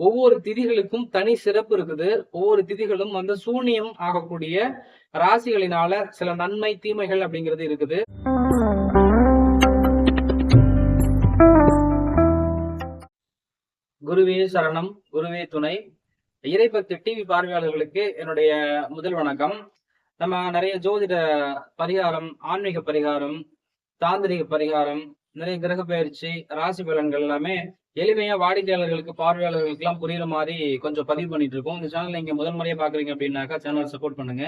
ஒவ்வொரு திதிகளுக்கும் தனி சிறப்பு இருக்குது. ஒவ்வொரு திதிகளும் வந்து சூனியம் ஆகக்கூடிய ராசிகளினால சில நன்மை தீமைகள் அப்படிங்கிறது இருக்குது. குருவே சரணம் குருவே துணை. இறைபக்தி டிவி பார்வையாளர்களுக்கு என்னுடைய முதல் வணக்கம். நம்ம நிறைய ஜோதிட பரிகாரம் ஆன்மீக பரிகாரம் தாந்திரிக பரிகாரம் நிறைய கிரக பயிற்சி ராசி பலன்கள் எல்லாமே எளிமையா வாடிக்கையாளர்களுக்கு பார்வையாளர்களுக்கு எல்லாம் புரியுற மாதிரி கொஞ்சம் பதிவு பண்ணிட்டு இருக்கோம் இந்த சேனல் நீங்க முதல் முறையா பாக்குறீங்க அப்படின்னாக்கா சேனலை சப்போர்ட் பண்ணுங்க.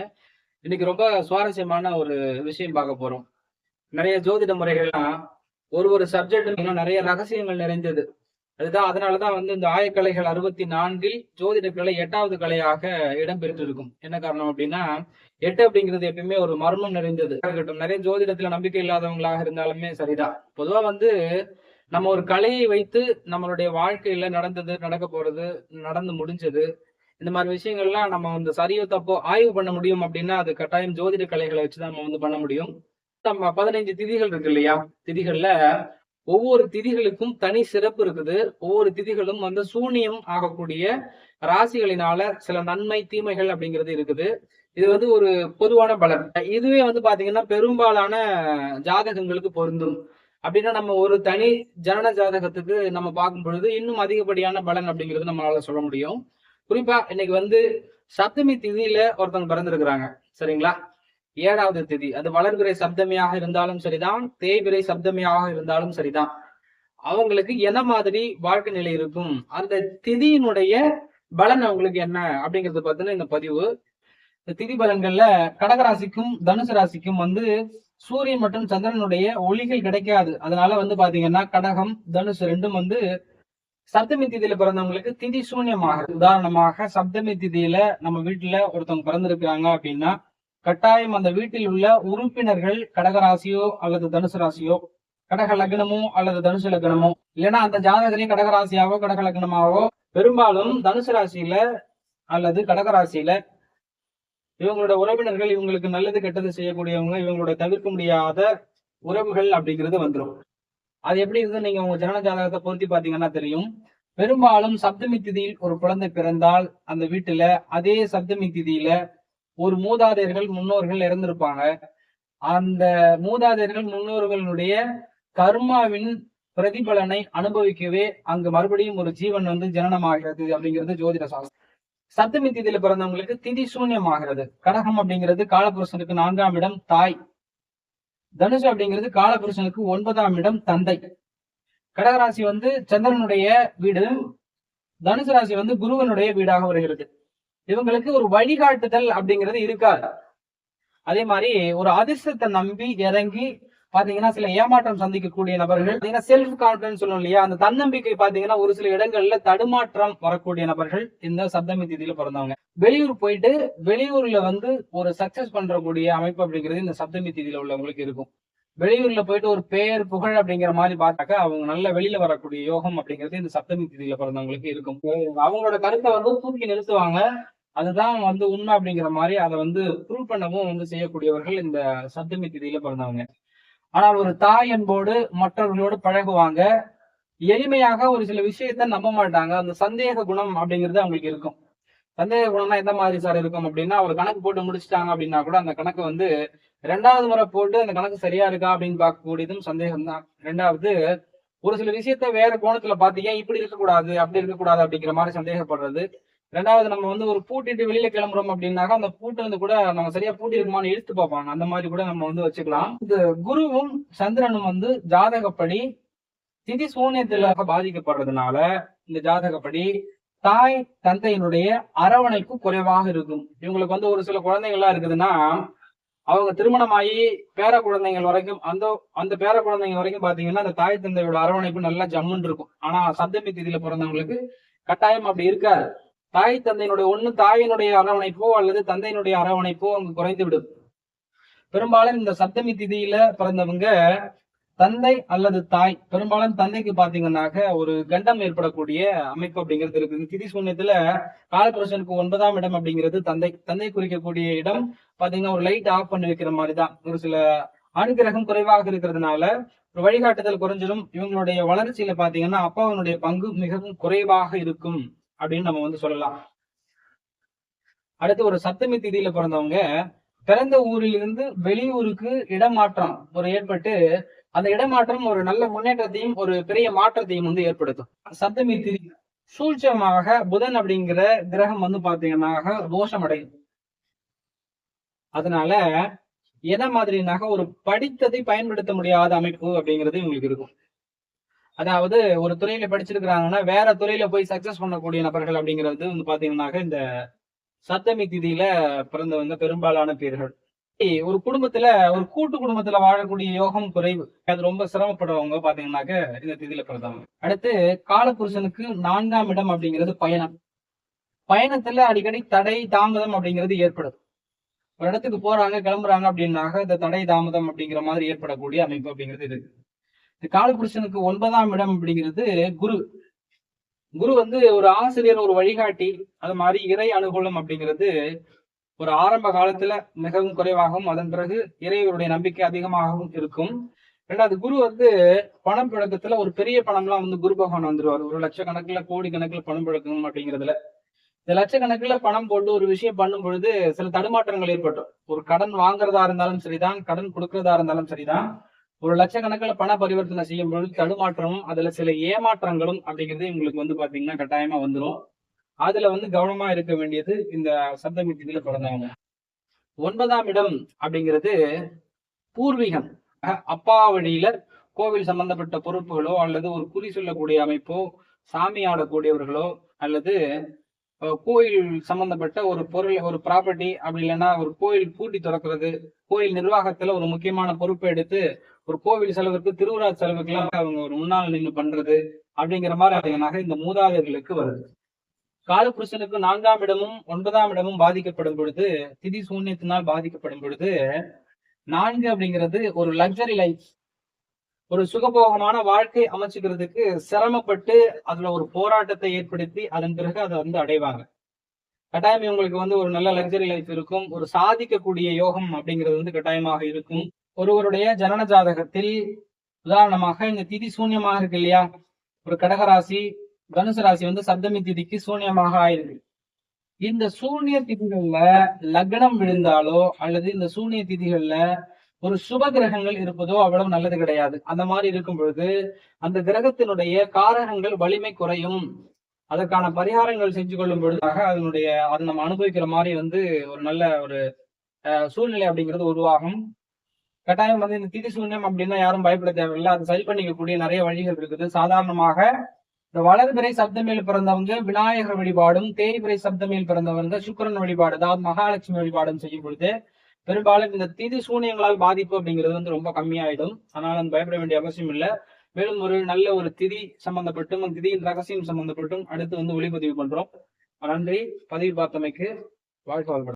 இன்னைக்கு ரொம்ப சுவாரஸ்யமான ஒரு விஷயம் பார்க்க போறோம். நிறைய ஜோதிட முறைகள்லாம் ஒரு ஒரு சப்ஜெக்ட் நிறைய ரகசியங்கள் நிறைந்தது. அதுதான் அதனாலதான் வந்து இந்த ஆயக்கலைகள் அறுபத்தி நான்கில் ஜோதிட கலை எட்டாவது கலையாக இடம் பெற்றிருக்கும். என்ன காரணம் அப்படின்னா எட்டு அப்படிங்கிறது எப்பயுமே ஒரு மர்மம் நிறைந்தது. இருக்கட்டும் நிறைய ஜோதிடத்துல நம்பிக்கை இல்லாதவங்களாக இருந்தாலுமே சரிதான். பொதுவா வந்து நம்ம ஒரு கலையை வைத்து நம்மளுடைய வாழ்க்கையில நடந்தது நடக்க போறது நடந்து முடிஞ்சது இந்த மாதிரி விஷயங்கள்லாம் நம்ம வந்து சரியோ தப்போ ஆய்வு பண்ண முடியும் அப்படின்னா அது கட்டாயம் ஜோதிட கலைகளை வச்சுதான் நம்ம வந்து பண்ண முடியும். நம்ம பதினைஞ்சு திதிகள் இருக்கு இல்லையா? திதிகள்ல ஒவ்வொரு திதிகளுக்கும் தனி சிறப்பு இருக்குது. ஒவ்வொரு திதிகளும் வந்து சூனியம் ஆகக்கூடிய ராசிகளினால சில நன்மை தீமைகள் அப்படிங்கிறது இருக்குது. இது வந்து ஒரு பொதுவான பலன். இதுவே வந்து பாத்தீங்கன்னா பெரும்பாலான ஜாதகங்களுக்கு பொருந்தும். அப்படின்னா நம்ம ஒரு தனி ஜனன ஜாதகத்துக்கு நம்ம பார்க்கும் பொழுது இன்னும் அதிகப்படியான பலன் அப்படிங்கிறது நம்மளால சொல்ல முடியும். குறிப்பா இன்னைக்கு வந்து சப்தமி திதியில ஒருத்தவங்க பிறந்திருக்கிறாங்க. சரிங்களா? ஏழாவது திதி. அது வளர்பிறை சப்தமியாக இருந்தாலும் சரிதான் தேய்பிறை சப்தமியாக இருந்தாலும் சரிதான். அவங்களுக்கு என்ன மாதிரி வாழ்க்கை நிலை இருக்கும்? அந்த திதியினுடைய பலன் அவங்களுக்கு என்ன அப்படிங்கறத பார்த்தீங்கன்னா இந்த பதிவு. திதி பலன்கள்ல கடகராசிக்கும் தனுசு ராசிக்கும் வந்து சூரியன் மற்றும் சந்திரனுடைய ஒளிகள் கிடைக்காது. அதனால வந்து பாத்தீங்கன்னா கடகம் தனுசு ரெண்டும் வந்து சப்தமி திதியில பிறந்தவங்களுக்கு திதி சூன்யமாக உதாரணமாக சப்தமி திதியில நம்ம வீட்டுல ஒருத்தவங்க பிறந்திருக்கிறாங்க அப்படின்னா கட்டாயம் அந்த வீட்டில் உள்ள உறுப்பினர்கள் கடகராசியோ அல்லது தனுசு ராசியோ கடக லக்னமோ அல்லது தனுசு லக்னமோ இல்லைன்னா அந்த ஜாதகத்திலேயே கடகராசியாவோ கடக லக்னமாவோ பெரும்பாலும் தனுசு ராசியில அல்லது கடகராசியில இவங்களோட உறவினர்கள் இவங்களுக்கு நல்லது கெட்டது செய்யக்கூடியவங்க இவங்களோட தவிர்க்க முடியாத உறவுகள் அப்படிங்கிறது வந்துடும் அது எப்படி இருந்து நீங்க உங்க ஜனன ஜாதகத்தை பொருத்தி பாத்தீங்கன்னா தெரியும். பெரும்பாலும் சப்தமி திதியில் ஒரு குழந்தை பிறந்தால் அந்த வீட்டுல அதே சப்தமி திதியில ஒரு மூதாதையர்கள் முன்னோர்கள் இறந்திருப்பாங்க. அந்த மூதாதையர்கள் முன்னோர்களுடைய கர்மாவின் பிரதிபலனை அனுபவிக்கவே அங்கு மறுபடியும் ஒரு ஜீவன் வந்து ஜனனமாகிறது அப்படிங்கிறது ஜோதிட சாஸ்திரம். சப்தமி திதியில பிறந்தவங்களுக்கு திதி சூன்யமாகிறது. கடகம் அப்படிங்கிறது காலபுருஷனுக்கு நான்காம் இடம் தாய். தனுஷு அப்படிங்கிறது காலபுருஷனுக்கு ஒன்பதாம் இடம் தந்தை. கடகராசி வந்து சந்திரனுடைய வீடு. தனுசு ராசி வந்து குருவனுடைய வீடாக வருகிறது. இவங்களுக்கு ஒரு வழிகாட்டுதல் அப்படிங்கிறது இருக்காது. அதே மாதிரி ஒரு அதிர்ஷ்டத்தை நம்பி இறங்கி பாத்தீங்கன்னா சில ஏமாற்றம் சந்திக்கக்கூடிய நபர்கள் பாத்தீங்கன்னா செல்ஃப் கான்பிடன்ஸ் சொல்லுவோம் இல்லையா? அந்த தன்னம்பிக்கை பாத்தீங்கன்னா ஒரு சில இடங்கள்ல தடுமாற்றம் வரக்கூடிய நபர்கள் இந்த சப்தமி திதியில பிறந்தவங்க. வெளியூர் போயிட்டு வெளியூர்ல வந்து ஒரு சக்சஸ் பண்றக்கூடிய அமைப்பு அப்படிங்கிறது இந்த சப்தமி திதியில உள்ளவங்களுக்கு இருக்கும். வெளியூர்ல போயிட்டு ஒரு பெயர் புகழ் அப்படிங்கிற மாதிரி பார்த்தாக்க அவங்க நல்ல வெளியில வரக்கூடிய யோகம் அப்படிங்கிறது இந்த சப்தமி திதியில பிறந்தவங்களுக்கு இருக்கும். அவங்களோட கருத்தை வந்து தூக்கி நிறுத்துவாங்க. அதுதான் வந்து உண்மை அப்படிங்கிற மாதிரி அதை வந்து ப்ரூவ் பண்ணவும் வந்து செய்யக்கூடியவர்கள் இந்த சப்தமி திதியில பிறந்தவங்க. ஆனால் ஒரு தாய் அன்போடு மற்றவர்களோடு பழகுவாங்க. எளிமையாக ஒரு சில விஷயத்த நம்ப மாட்டாங்க. அந்த சந்தேக குணம் அப்படிங்கிறது அவங்களுக்கு இருக்கும். சந்தேக குணம்னா எந்த மாதிரி சார் இருக்கும் அப்படின்னா ஒரு கணக்கு போட்டு முடிச்சிட்டாங்க அப்படின்னா கூட அந்த கணக்கு வந்து ரெண்டாவது முறை போட்டு அந்த கணக்கு சரியா இருக்கா அப்படின்னு பார்க்கக்கூடியதும் சந்தேகம் தான். ரெண்டாவது ஒரு சில விஷயத்த வேற கோணத்துல பாத்தீங்க இப்படி இருக்கக்கூடாது? அப்படி இருக்கக்கூடாது அப்படிங்கிற மாதிரி சந்தேகப்படுறது. ரெண்டாவது நம்ம வந்து ஒரு பூட்டிட்டு வெளியில கிளம்புறோம் அப்படின்னாக்கா அந்த பூட்டு வந்து கூட நம்ம சரியா பூட்டி இருக்குமான்னு இழுத்து பார்ப்பாங்க. அந்த மாதிரி கூட நம்ம வந்து வச்சுக்கலாம். இந்த குருவும் சந்திரனும் வந்து ஜாதகப்படி திதி சூன்யத்துல பாதிக்கப்படுறதுனால இந்த ஜாதகப்படி தாய் தந்தையினுடைய அரவணைப்பு குறைவாக இருக்கும். இவங்களுக்கு வந்து ஒரு சில குழந்தைகள்லாம் இருக்குதுன்னா அவங்க திருமணமாகி பேர குழந்தைகள் வரைக்கும் அந்த அந்த பேர குழந்தைங்க வரைக்கும் பாத்தீங்கன்னா அந்த தாய் தந்தையோட அரவணைப்பு நல்லா ஜம்முன்னு இருக்கும். ஆனா சப்தமி திதியில பிறந்தவங்களுக்கு கட்டாயம் அப்படி இருக்காது. தாய் தந்தையினுடைய ஒண்ணு தாயினுடைய அரவணைப்போ அல்லது தந்தையினுடைய அரவணைப்போ அங்கு குறைந்து விடும் பெரும்பாலும் இந்த சப்தமி திதியில பிறந்தவங்க தந்தை அல்லது தாய் பெரும்பாலும் தந்தைக்கு பாத்தீங்கன்னாக்க ஒரு கண்டம் ஏற்படக்கூடிய அமைப்பு அப்படிங்கிறது இருக்குது. திதி சூன்யத்துல காலபுருஷனுக்கு ஒன்பதாம் இடம் அப்படிங்கிறது தந்தை. தந்தை குறிக்கக்கூடிய இடம் பாத்தீங்கன்னா ஒரு லைட் ஆஃப் பண்ணி வைக்கிற மாதிரிதான். ஒரு சில அனுகிரகம் குறைவாக இருக்கிறதுனால ஒரு வழிகாட்டுதல் குறைஞ்சிடும் இவங்களுடைய வளர்ச்சியில பாத்தீங்கன்னா அப்பாவினுடைய பங்கு மிகவும் குறைவாக இருக்கும். அப்படின்னு நம்ம வந்து சொல்லலாம். அடுத்து ஒரு சத்தமி திதியில பிறந்தவங்க பிறந்த ஊரிலிருந்து வெளியூருக்கு இடமாற்றம் ஒரு ஏற்பட்டு அந்த இடமாற்றம் ஒரு நல்ல முன்னேற்றத்தையும் ஒரு பெரிய மாற்றத்தையும் வந்து ஏற்படுத்தும். சத்தமி திதி சூழ்ச்சமாக புதன் அப்படிங்கிற கிரகம் வந்து பாத்தீங்கன்னா தோஷம் அடையும். அதனால எதை மாதிரினாக ஒரு படித்ததை பயன்படுத்த முடியாத அமைப்பு அப்படிங்கிறது இவங்களுக்கு இருக்கும். அதாவது ஒரு துறையில படிச்சிருக்கிறாங்கன்னா வேற துறையில போய் சக்சஸ் பண்ணக்கூடிய நபர்கள் அப்படிங்கிறது வந்து பாத்தீங்கன்னாக்க இந்த சப்தமி திதியில பிறந்தவங்க பெரும்பாலான பேர்கள். ஒரு குடும்பத்துல ஒரு கூட்டு குடும்பத்துல வாழக்கூடிய யோகம் குறைவு. அது ரொம்ப சிரமப்படுறவங்க பாத்தீங்கன்னாக்க இந்த திதியில பிறந்தவங்க. அடுத்து காலபுருஷனுக்கு நான்காம் இடம் அப்படிங்கிறது பயணம். பயணத்துல அடிக்கடி தடை தாமதம் அப்படிங்கிறது ஏற்படுது. ஒரு இடத்துக்கு போறாங்க கிளம்புறாங்க அப்படின்னாக்க இந்த தடை தாமதம் அப்படிங்கிற மாதிரி ஏற்படக்கூடிய அமைப்பு அப்படிங்கிறது இருக்கு. இந்த காலபுருஷனுக்கு ஒன்பதாம் இடம் அப்படிங்கிறது குரு. குரு வந்து ஒரு ஆசிரியர் ஒரு வழிகாட்டி அது மாதிரி இறை அனுகூலம் அப்படிங்கிறது ஒரு ஆரம்ப காலத்துல மிகவும் குறைவாகவும் அதன் பிறகு இறைவருடைய நம்பிக்கை அதிகமாகவும் இருக்கும். ரெண்டாவது குரு வந்து பணம் புழக்கத்துல ஒரு பெரிய பணம்லாம் வந்து குரு பகவான் வந்துருவார். ஒரு லட்சக்கணக்குல கோடி கணக்குல பணம் புழக்கம் அப்படிங்கிறதுல. இந்த லட்சக்கணக்கில் பணம் போட்டு ஒரு விஷயம் பண்ணும் பொழுது சில தடுமாற்றங்கள் ஏற்பட்டோம். ஒரு கடன் வாங்குறதா இருந்தாலும் சரிதான் கடன் கொடுக்கறதா இருந்தாலும் சரிதான். ஒரு லட்சக்கணக்கில் பண பரிவர்த்தனை செய்யும் பொழுது தடுமாற்றமும் அதுல சில ஏமாற்றங்களும் அப்படிங்கிறது உங்களுக்கு வந்து பாத்தீங்கன்னா கட்டாயமா வந்துடும் அதுல வந்து கவனமா இருக்க வேண்டியது இந்த சப்தமி திதியில பிறந்தவங்க ஒன்பதாம் இடம் அப்படிங்கிறது பூர்வீகம். அஹ் அப்பா வழியில கோவில் சம்பந்தப்பட்ட பொறுப்புகளோ அல்லது ஒரு குறி சொல்லக்கூடிய அமைப்போ சாமி ஆடக்கூடியவர்களோ அல்லது கோயில் சம்பந்தப்பட்ட ஒரு பொருள் ஒரு ப்ராப்பர்ட்டி அப்படி இல்லைன்னா ஒரு கோயில் பூட்டி திறக்கிறது கோயில் நிர்வாகத்துல ஒரு முக்கியமான பொறுப்பை எடுத்து ஒரு கோவில் செலவுக்கு திருவிழா செலவுக்குலாம் அவங்க ஒரு முன்னாள் நின்று பண்றது அப்படிங்கிற மாதிரி அப்படிங்கனாக இந்த மூதாதையர்களுக்கு வருது. காலபுருஷனுக்கு நான்காம் இடமும் ஒன்பதாம் இடமும் பாதிக்கப்படும் பொழுது திதி சூன்யத்தினால் பாதிக்கப்படும் பொழுது நான்கு அப்படிங்கிறது ஒரு லக்ஸரி லைஃப் ஒரு சுகபோகமான வாழ்க்கை அமைச்சுக்கிறதுக்கு சிரமப்பட்டு அதுல ஒரு போராட்டத்தை ஏற்படுத்தி அதன் பிறகு அதை வந்து அடைவாங்க. கட்டாயம் இவங்களுக்கு வந்து ஒரு நல்ல லக்ஸரி லைஃப் இருக்கும் ஒரு சாதிக்கக்கூடிய யோகம் அப்படிங்கிறது வந்து கட்டாயமாக இருக்கும். ஒருவருடைய ஜனன ஜாதகத்தில் உதாரணமாக இந்த திதி சூன்யமாக இருக்கு இல்லையா? ஒரு கடகராசி தனுசு ராசி வந்து சப்தமி திதிக்கு சூன்யமாக ஆயிருக்கு. இந்த சூன்ய திதிகள்ல லக்னம் விழுந்தாலோ அல்லது இந்த சூன்ய திதிகள்ல ஒரு சுப கிரகங்கள் இருப்பதோ அவ்வளவு நல்லது கிடையாது. அந்த மாதிரி இருக்கும் பொழுது அந்த கிரகத்தினுடைய காரகங்கள் வலிமை குறையும். அதற்கான பரிகாரங்கள் செஞ்சு கொள்ளும் பொழுதாக அதனுடைய அதை நம்ம அனுபவிக்கிற மாதிரி வந்து ஒரு நல்ல ஒரு அஹ், சூழ்நிலை அப்படிங்கிறது உருவாகும். கட்டாயம் வந்து இந்த திதி சூன்யம் அப்படின்னா யாரும் பயப்பட தேவையில்லை. அதை சரி பண்ணிக்கக்கூடிய நிறைய வழிகள் இருக்குது. சாதாரணமாக இந்த வலதுபிறை சப்தமேல் பிறந்தவங்க விநாயகர் வழிபாடும் தேய்பிறை சப்தமேல் பிறந்தவங்க சுக்கரன் வழிபாடு அதாவது மகாலட்சுமி வழிபாடும் செய்யும் பொழுது பெரும்பாலும் இந்த திதி சூனியங்களால் பாதிப்பு அப்படிங்கிறது வந்து ரொம்ப கம்மியாயிடும். அதனால அந்த பயப்பட வேண்டிய அவசியம் இல்லை. மேலும் ஒரு நல்ல ஒரு திதி சம்பந்தப்பட்டும் அந்த திதியின் ரகசியம் சம்பந்தப்பட்டும் அடுத்து வந்து ஒளிப்பதிவு பண்றோம். நன்றி. பதிவு பார்த்தமைக்கு வாழ்க்கை வளப்படும்